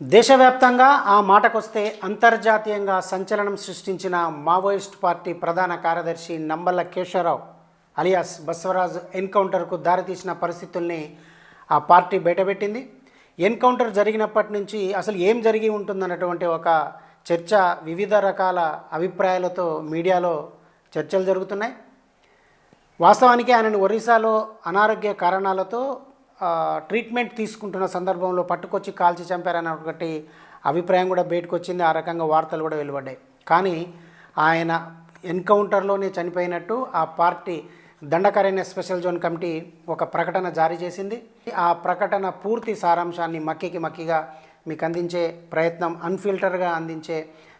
దేశవ్యాప్తంగా ఆ మాటకొస్తే అంతర్జాతీయంగా సంచలనం సృష్టించిన మావోయిస్ట్ పార్టీ ప్రధాన కార్యదర్శి నంబల్ల కేశవరావు అలియాస్ బసవరాజు ఎన్కౌంటర్కు దారితీసిన పరిస్థితుల్ని ఆ పార్టీ బయటపెట్టింది. ఎన్కౌంటర్ జరిగినప్పటి నుంచి అసలు ఏం జరిగి ఉంటుందన్నటువంటి ఒక చర్చ వివిధ రకాల అభిప్రాయాలతో మీడియాలో చర్చలు జరుగుతున్నాయి. వాస్తవానికి ఆయనను ఒరిస్సాలో అనారోగ్య కారణాలతో ట్రీట్మెంట్ తీసుకుంటున్న సందర్భంలో పట్టుకొచ్చి కాల్చి చంపారన్న ఒకటి అభిప్రాయం కూడా బయటకు వచ్చింది ఆ రకంగా వార్తలు కూడా వెలువడ్డాయి. కానీ ఆయన ఎన్కౌంటర్లోనే చనిపోయినట్టు ఆ party Dandakaranya special zone committee ఒక ప్రకటన జారీ చేసింది. ఆ ప్రకటన పూర్తి సారాంశాన్ని మక్కికి మక్కిగా మీకు అందించే ప్రయత్నం అన్ఫిల్టర్గా అందించే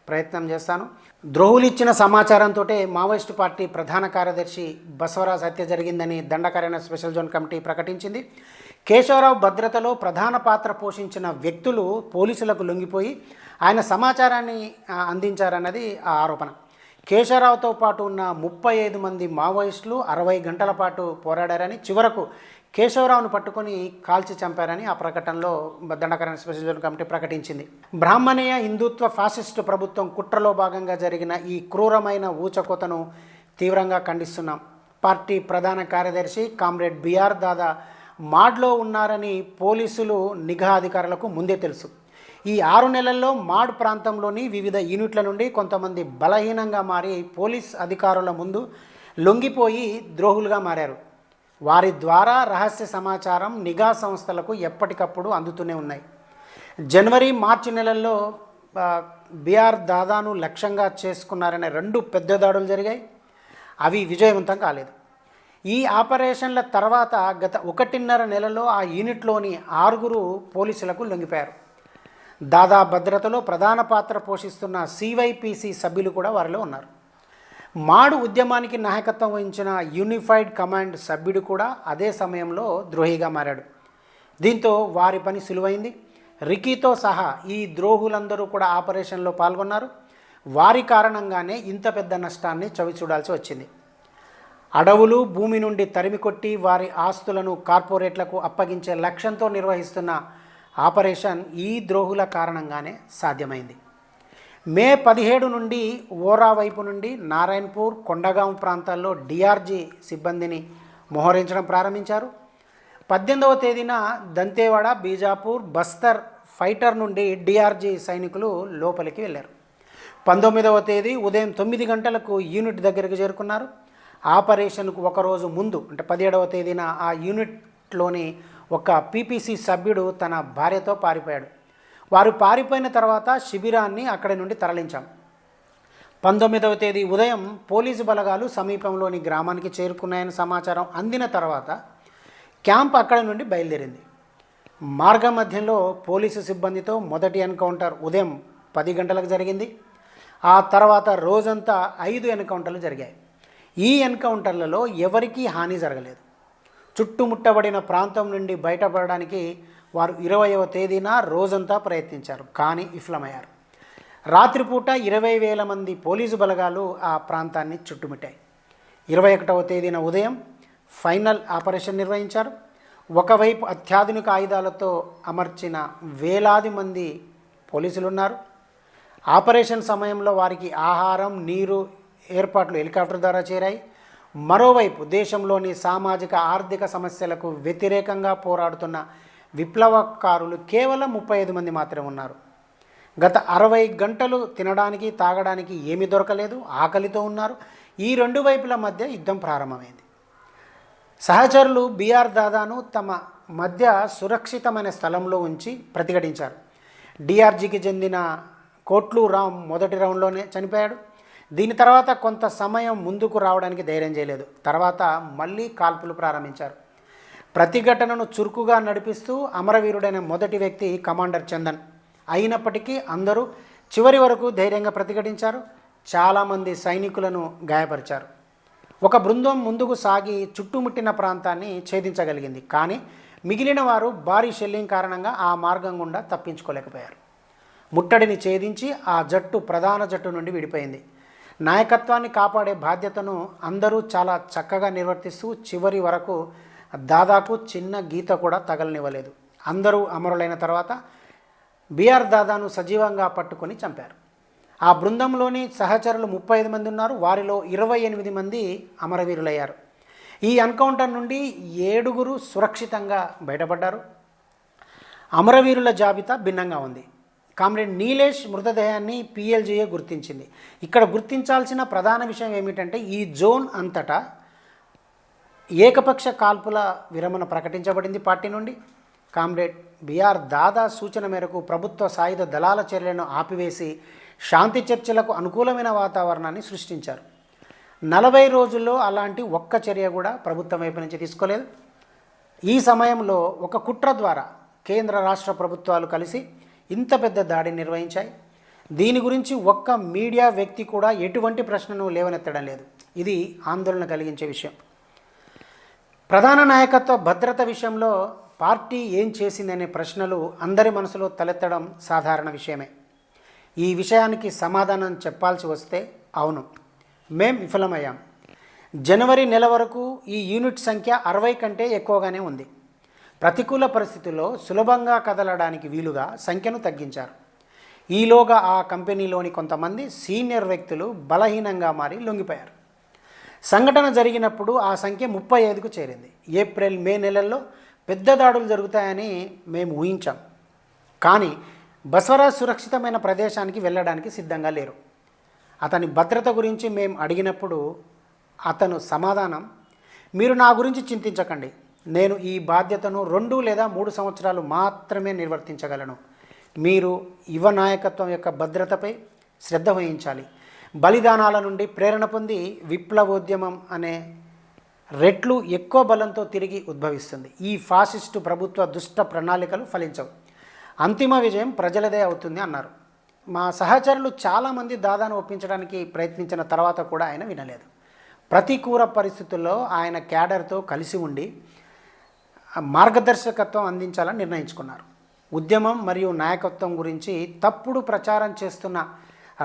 ప్రయత్నం చేస్తాను. ద్రోహులు ఇచ్చిన సమాచారంతో మావోయిస్టు పార్టీ ప్రధాన కార్యదర్శి బసవరాజ్ హత్య జరిగిందని దండకారణ్య స్పెషల్ జోన్ కమిటీ ప్రకటించింది. కేశవరావు భద్రతలో ప్రధాన పాత్ర పోషించిన వ్యక్తులు పోలీసులకు లొంగిపోయి ఆయన సమాచారాన్ని అందించారన్నది ఆ ఆరోపణ. కేశవరావుతో పాటు ఉన్న ముప్పై ఐదు మంది మావోయిస్టులు అరవై గంటల పాటు పోరాడారని చివరకు కేశవరావును పట్టుకొని కాల్చి చంపారని ఆ ప్రకటనలో దండకరణ స్పెషల్ జోన్ కమిటీ ప్రకటించింది. బ్రాహ్మణీయ హిందుత్వ ఫాసిస్టు ప్రభుత్వం కుట్రలో భాగంగా జరిగిన ఈ క్రూరమైన ఊచకోతను తీవ్రంగా ఖండిస్తున్నాం. పార్టీ ప్రధాన కార్యదర్శి కామ్రేడ్ బిఆర్ దాదా మాడ్లో ఉన్నారని పోలీసులు నిఘా అధికారులకు ముందే తెలుసు. ఈ ఆరు నెలల్లో మాడ్ ప్రాంతంలోని వివిధ యూనిట్ల నుండి కొంతమంది బలహీనంగా మారి పోలీస్ అధికారుల ముందు లొంగిపోయి ద్రోహులుగా మారారు. వారి ద్వారా రహస్య సమాచారం నిఘా సంస్థలకు ఎప్పటికప్పుడు అందుతూనే ఉన్నాయి. జనవరి మార్చి నెలల్లో బీఆర్ దాదాను లక్ష్యంగా చేసుకున్నారనే రెండు పెద్ద దాడులు జరిగాయి. అవి విజయవంతం కాలేదు. ఈ ఆపరేషన్ల తర్వాత గత ఒకటిన్నర నెలలో ఆ యూనిట్లోని ఆరుగురు పోలీసులకు లొంగిపోయారు. దాదా భద్రతలో ప్రధాన పాత్ర పోషిస్తున్న సివైపిసి సభ్యులు కూడా వారిలో ఉన్నారు. మాడు ఉద్యమానికి నాయకత్వం వహించిన యూనిఫైడ్ కమాండ్ సభ్యుడు కూడా అదే సమయంలో ద్రోహిగా మారాడు. దీంతో వారి పని సులువైంది. రికీతో సహా ఈ ద్రోహులందరూ కూడా ఆపరేషన్లో పాల్గొన్నారు. వారి కారణంగానే ఇంత పెద్ద నష్టాన్ని చవిచూడాల్సి వచ్చింది. అడవులు భూమి నుండి తరిమికొట్టి వారి ఆస్తులను కార్పొరేట్లకు అప్పగించే లక్ష్యంతో నిర్వహిస్తున్న ఆపరేషన్ ఈ ద్రోహుల కారణంగానే సాధ్యమైంది. మే పదిహేడు నుండి ఓరా వైపు నుండి నారాయణపూర్ కొండగాం ప్రాంతాల్లో డిఆర్జీ సిబ్బందిని మోహరించడం ప్రారంభించారు. పద్దెనిమిదవ తేదీన దంతేవాడ బీజాపూర్ బస్తర్ ఫైటర్ నుండి డిఆర్జీ సైనికులు లోపలికి వెళ్ళారు పంతొమ్మిదవ తేదీ ఉదయం తొమ్మిది గంటలకు యూనిట్ దగ్గరికి చేరుకున్నారు. ఆపరేషన్కు ఒకరోజు ముందు అంటే పదిహేడవ తేదీన ఆ యూనిట్లోని ఒక పీపీసీ సభ్యుడు తన భార్యతో పారిపోయాడు. వారు పారిపోయిన తర్వాత శిబిరాన్ని అక్కడి నుండి తరలించాం. పంతొమ్మిదవ తేదీ ఉదయం పోలీసు బలగాలు సమీపంలోని గ్రామానికి చేరుకున్నాయని సమాచారం అందిన తర్వాత క్యాంప్ అక్కడి నుండి బయలుదేరింది. మార్గ మధ్యంలో పోలీసు సిబ్బందితో మొదటి ఎన్కౌంటర్ ఉదయం పది గంటలకు జరిగింది. ఆ తర్వాత రోజంతా ఐదు ఎన్కౌంటర్లు జరిగాయి. ఈ ఎన్కౌంటర్లలో ఎవరికీ హాని జరగలేదు. చుట్టుముట్టబడిన ప్రాంతం నుండి బయటపడడానికి వారు ఇరవయవ తేదీన రోజంతా ప్రయత్నించారు కానీ విఫలమయ్యారు. రాత్రిపూట ఇరవై వేల మంది పోలీసు బలగాలు ఆ ప్రాంతాన్ని చుట్టుముట్టాయి. ఇరవై ఒకటవ తేదీన ఉదయం ఫైనల్ ఆపరేషన్ నిర్వహించారు. ఒకవైపు అత్యాధునిక ఆయుధాలతో అమర్చిన వేలాది మంది పోలీసులు ఉన్నారు ఆపరేషన్ సమయంలో వారికి ఆహారం నీరు ఏర్పాట్లు హెలికాప్టర్ ద్వారా చేరాయి. మరోవైపు దేశంలోని సామాజిక ఆర్థిక సమస్యలకు వ్యతిరేకంగా పోరాడుతున్న విప్లవకారులు కేవలం ముప్పై ఐదు మంది మాత్రమే ఉన్నారు. గత అరవై గంటలు తినడానికి తాగడానికి ఏమీ దొరకలేదు. ఆకలితో ఉన్నారు. ఈ రెండు వైపుల మధ్య యుద్ధం ప్రారంభమైంది. సహచరులు బీఆర్ దాదాను తమ మధ్య సురక్షితమైన స్థలంలో ఉంచి ప్రతిఘటించారు. డిఆర్జీకి చెందిన కోట్లు రామ్ మొదటి రౌండ్లోనే చనిపోయాడు. దీని తర్వాత కొంత సమయం ముందుకు రావడానికి ధైర్యం చేయలేదు. తర్వాత మళ్ళీ కాల్పులు ప్రారంభించారు. ప్రతిఘటనను చురుకుగా నడిపిస్తూ అమరవీరుడైన మొదటి వ్యక్తి కమాండర్ చందన్. అయినప్పటికీ అందరూ చివరి వరకు ధైర్యంగా ప్రతిఘటించారు. చాలామంది సైనికులను గాయపరిచారు. ఒక బృందం ముందుకు సాగి చుట్టుముట్టిన ప్రాంతాన్ని ఛేదించగలిగింది. కానీ మిగిలిన వారు భారీ షెల్లింగ్ కారణంగా ఆ మార్గం గుండా తప్పించుకోలేకపోయారు. ముట్టడిని ఛేదించి ఆ జట్టు ప్రధాన జట్టు నుండి విడిపోయింది. నాయకత్వాన్ని కాపాడే బాధ్యతను అందరూ చాలా చక్కగా నిర్వర్తిస్తూ చివరి వరకు దాదాపు చిన్న గీత కూడా తగలనివ్వలేదు. అందరూ అమరులైన తర్వాత బీఆర్ దాదాను సజీవంగా పట్టుకొని చంపారు. ఆ బృందంలోని సహచరులు ముప్పై ఐదు మంది ఉన్నారు. వారిలో ఇరవై ఎనిమిది మంది అమరవీరులయ్యారు. ఈ ఎన్కౌంటర్ నుండి ఏడుగురు సురక్షితంగా బయటపడ్డారు. అమరవీరుల జాబితా భిన్నంగా ఉంది. కామ్రేడ్ నీలేష్ మృతదేహాన్ని పిఎల్జీఏ గుర్తించింది. ఇక్కడ గుర్తించాల్సిన ప్రధాన విషయం ఏమిటంటే ఈ జోన్ అంతటా ఏకపక్ష కాల్పుల విరమణ ప్రకటించబడింది పార్టీ నుండి. కామ్రేడ్ బిఆర్ దాదా సూచన మేరకు ప్రభుత్వ సాయుధ దళాల చర్యలను ఆపివేసి శాంతి చర్చలకు అనుకూలమైన వాతావరణాన్ని సృష్టించారు. నలభై రోజుల్లో అలాంటి ఒక్క చర్య కూడా ప్రభుత్వం వైపు నుంచి తీసుకోలేదు. ఈ సమయంలో ఒక కుట్ర ద్వారా కేంద్ర రాష్ట్ర ప్రభుత్వాలు కలిసి ఇంత పెద్ద దాడి నిర్వహించాయి. దీని గురించి ఒక్క మీడియా వ్యక్తి కూడా ఎటువంటి ప్రశ్నను లేవనెత్తడం లేదు. ఇది ఆందోళన కలిగించే విషయం. ప్రధాన నాయకత్వ భద్రత విషయంలో పార్టీ ఏం చేసిందనే ప్రశ్నలు అందరి మనసులో తలెత్తడం సాధారణ విషయమే. ఈ విషయానికి సమాధానం చెప్పాల్సి వస్తే అవును. మేం విఫలమయ్యాం. జనవరి నెల వరకు ఈ యూనిట్ సంఖ్య అరవై కంటే ఎక్కువగానే ఉంది. ప్రతికూల పరిస్థితుల్లో సులభంగా కదలడానికి వీలుగా సంఖ్యను తగ్గించారు. ఈలోగా ఆ కంపెనీలోని కొంతమంది సీనియర్ వ్యక్తులు బలహీనంగా మారి లొంగిపోయారు. సంఘటన జరిగినప్పుడు ఆ సంఖ్య ముప్పై ఐదుకు చేరింది. ఏప్రిల్ మే నెలల్లో పెద్ద దాడులు జరుగుతాయని మేము ఊహించాం. కానీ బస్వరాజ్ సురక్షితమైన ప్రదేశానికి వెళ్ళడానికి సిద్ధంగా లేరు. అతని భద్రత గురించి మేము అడిగినప్పుడు అతను సమాధానం మీరు నా గురించి చింతించకండి. నేను ఈ బాధ్యతను రెండు లేదా మూడు సంవత్సరాలు మాత్రమే నిర్వర్తించగలను. మీరు యువ నాయకత్వం యొక్క భద్రతపై శ్రద్ధ వహించాలి. బలిదానాల నుండి ప్రేరణ పొంది విప్లవోద్యమం అనే రెట్లు ఎక్కువ బలంతో తిరిగి ఉద్భవిస్తుంది. ఈ ఫాసిస్టు ప్రభుత్వ దుష్ట ప్రణాళికలు ఫలించవు. అంతిమ విజయం ప్రజలదే అవుతుంది అన్నారు. మా సహచరులు చాలామంది దాదాను ఒప్పించడానికి ప్రయత్నించిన తర్వాత కూడా ఆయన వినలేదు. ప్రతికూల పరిస్థితుల్లో ఆయన క్యాడర్తో కలిసి ఉండి మార్గదర్శకత్వం అందించాలని నిర్ణయించుకున్నారు. ఉద్యమం మరియు నాయకత్వం గురించి తప్పుడు ప్రచారం చేస్తున్న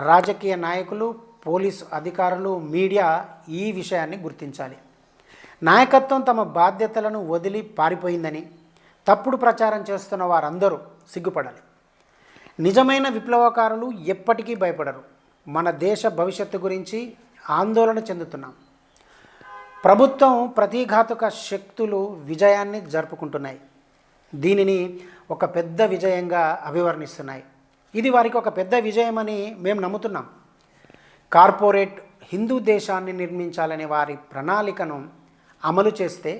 రాజకీయ నాయకులు పోలీసు అధికారులు మీడియా ఈ విషయాన్ని గుర్తించాలి. నాయకత్వం తమ బాధ్యతలను వదిలి పారిపోయిందని తప్పుడు ప్రచారం చేస్తున్న వారందరూ సిగ్గుపడాలి. నిజమైన విప్లవకారులు ఎప్పటికీ భయపడరు. మన దేశ భవిష్యత్తు గురించి ఆందోళన చెందుతున్నాం. ప్రభుత్వం ప్రతిఘాతుక శక్తులు విజయాన్ని జరుపుకుంటున్నాయి. దీనిని ఒక పెద్ద విజయంగా అభివర్ణిస్తున్నాయి. ఇది వారికి ఒక పెద్ద విజయమని మేము నమ్ముతున్నాం. కార్పొరేట్ హిందూ దేశాన్ని నిర్మించాలనే వారి ప్రణాళికను అమలు చేస్తే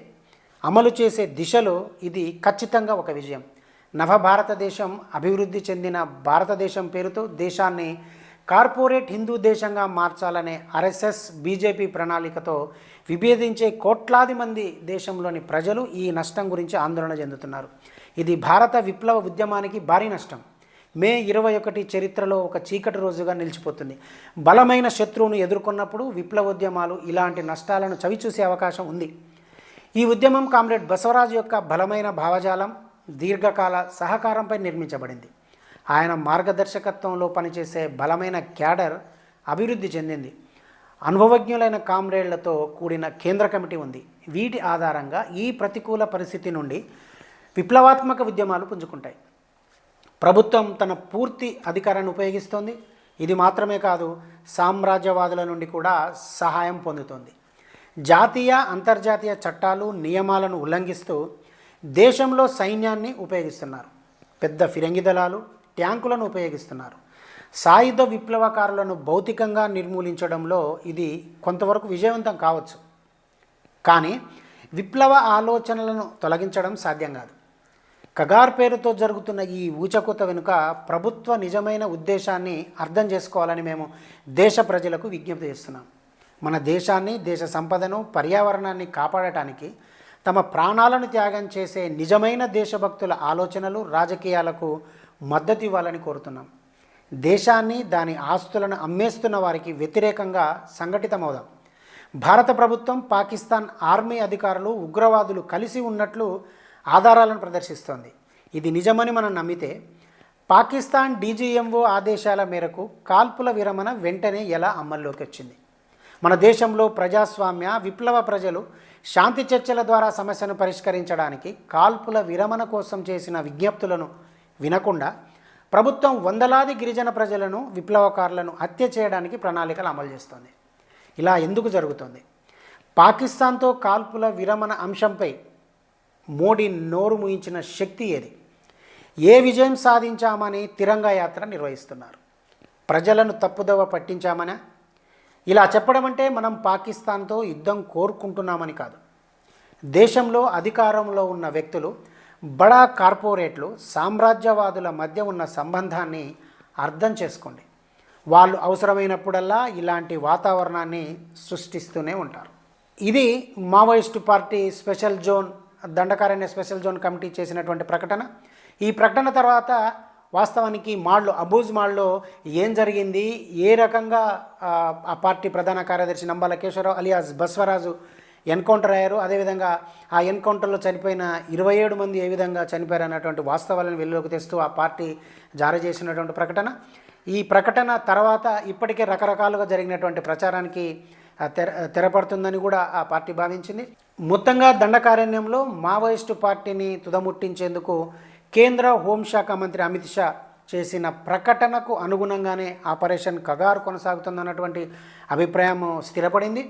అమలు చేసే దిశలో ఇది ఖచ్చితంగా ఒక విజయం. నవభారతదేశం అభివృద్ధి చెందిన భారతదేశం పేరుతో దేశాన్ని కార్పొరేట్ హిందూ దేశంగా మార్చాలనే ఆర్ఎస్ఎస్ బీజేపీ ప్రణాళికతో విభేదించే కోట్లాది మంది దేశంలోని ప్రజలు ఈ నష్టం గురించి ఆందోళన చెందుతున్నారు. ఇది భారత విప్లవ ఉద్యమానికి భారీ నష్టం. మే ఇరవై ఒకటి చరిత్రలో ఒక చీకటి రోజుగా నిలిచిపోతుంది. బలమైన శత్రువును ఎదుర్కొన్నప్పుడు విప్లవోద్యమాలు ఇలాంటి నష్టాలను చవిచూసే అవకాశం ఉంది. ఈ ఉద్యమం కామ్రేడ్ బసవరాజు యొక్క బలమైన భావజాలం దీర్ఘకాల సహకారంపై నిర్మించబడింది. ఆయన మార్గదర్శకత్వంలో పనిచేసే బలమైన క్యాడర్ అభివృద్ధి చెందింది. అనుభవజ్ఞులైన కామ్రేడ్లతో కూడిన కేంద్ర కమిటీ ఉంది. వీటి ఆధారంగా ఈ ప్రతికూల పరిస్థితి నుండి విప్లవాత్మక ఉద్యమాలు పుంజుకుంటాయి. ప్రభుత్వం తన పూర్తి అధికారాన్ని ఉపయోగిస్తోంది. ఇది మాత్రమే కాదు సామ్రాజ్యవాదుల నుండి కూడా సహాయం పొందుతోంది. జాతీయ అంతర్జాతీయ చట్టాలు నియమాలను ఉల్లంఘిస్తూ దేశంలో సైన్యాన్ని ఉపయోగిస్తున్నారు. పెద్ద ఫిరంగి దళాలు ట్యాంకులను ఉపయోగిస్తున్నారు. సాయుధ విప్లవకారులను భౌతికంగా నిర్మూలించడంలో ఇది కొంతవరకు విజయవంతం కావచ్చు. కానీ విప్లవ ఆలోచనలను తొలగించడం సాధ్యం కాదు. కగార్ పేరుతో జరుగుతున్న ఈ ఊచకోత వెనుక ప్రభుత్వ నిజమైన ఉద్దేశాన్ని అర్థం చేసుకోవాలని మేము దేశ ప్రజలకు విజ్ఞప్తి చేస్తున్నాం. మన దేశాన్ని దేశ సంపదను పర్యావరణాన్ని కాపాడటానికి తమ ప్రాణాలను త్యాగం చేసే నిజమైన దేశభక్తుల ఆలోచనలు రాజకీయాలకు మద్దతు ఇవ్వాలని కోరుతున్నాం. దేశాన్ని దాని ఆస్తులను అమ్మేస్తున్న వారికి వ్యతిరేకంగా సంఘటితమవుదాం. భారత ప్రభుత్వం పాకిస్తాన్ ఆర్మీ అధికారులు ఉగ్రవాదులు కలిసి ఉన్నట్లు ఆధారాలను ప్రదర్శిస్తోంది. ఇది నిజమని మనం నమ్మితే పాకిస్తాన్ డీజీఎంఓ ఆదేశాల మేరకు కాల్పుల విరమణ వెంటనే ఎలా అమల్లోకి వచ్చింది మన దేశంలో ప్రజాస్వామ్య విప్లవ ప్రజలు శాంతి చర్చల ద్వారా సమస్యను పరిష్కరించడానికి కాల్పుల విరమణ కోసం చేసిన విజ్ఞప్తులను వినకుండా ప్రభుత్వం వందలాది గిరిజన ప్రజలను విప్లవకారులను హత్య చేయడానికి ప్రణాళికలు అమలు చేస్తోంది. ఇలా ఎందుకు జరుగుతోంది? పాకిస్తాన్తో కాల్పుల విరమణ అంశంపై మోడీ నోరు ముయించిన శక్తి ఏది? ఏ విజయం సాధించామని తిరంగా యాత్ర నిర్వహిస్తున్నారు? ప్రజలను తప్పుదవ పట్టించామనా? ఇలా చెప్పడం అంటే మనం పాకిస్తాన్తో యుద్ధం కోరుకుంటున్నామని కాదు. దేశంలో అధికారంలో ఉన్న వ్యక్తులు బడా కార్పొరేట్లు సామ్రాజ్యవాదుల మధ్య ఉన్న సంబంధాన్ని అర్థం చేసుకోండి. వాళ్ళు అవసరమైనప్పుడల్లా ఇలాంటి వాతావరణాన్ని సృష్టిస్తూనే ఉంటారు. ఇది Maoist party special zone Dandakaranya special zone committee చేసినటువంటి ప్రకటన. ఈ ప్రకటన తర్వాత వాస్తవానికి మాళ్ళు అబూజ్ మాల్లో ఏం జరిగింది ఏ రకంగా ఆ, పార్టీ ప్రధాన కార్యదర్శి నంబాల కేశవరావు అలియాస్ బస్వరాజు ఎన్కౌంటర్ అయ్యారు. అదేవిధంగా ఆ ఎన్కౌంటర్లో చనిపోయిన ఇరవై ఏడు మంది ఏ విధంగా చనిపోయారు అన్నటువంటి వాస్తవాలను వెలుగులోకి తెస్తూ ఆ పార్టీ జారీ చేసినటువంటి ప్రకటన. ఈ ప్రకటన తర్వాత ఇప్పటికే రకరకాలుగా జరిగినటువంటి ప్రచారానికి తెర తెరపడుతుందని కూడా ఆ పార్టీ భావించింది. మొత్తంగా దండకారణ్యంలో మావోయిస్టు పార్టీని తుదముట్టించేందుకు కేంద్ర హోంశాఖ మంత్రి అమిత్ షా చేసిన ప్రకటనకు అనుగుణంగానే ఆపరేషన్ కగారు కొనసాగుతుందన్నటువంటి అభిప్రాయం స్థిరపడింది.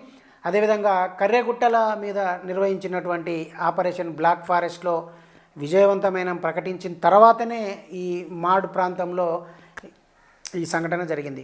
అదేవిధంగా కర్రెగుట్టల మీద నిర్వహించినటువంటి ఆపరేషన్ బ్లాక్ ఫారెస్ట్లో విజయవంతమైన ప్రకటించిన తర్వాతనే ఈ మాడ్ ప్రాంతంలో ఈ సంఘటన జరిగింది.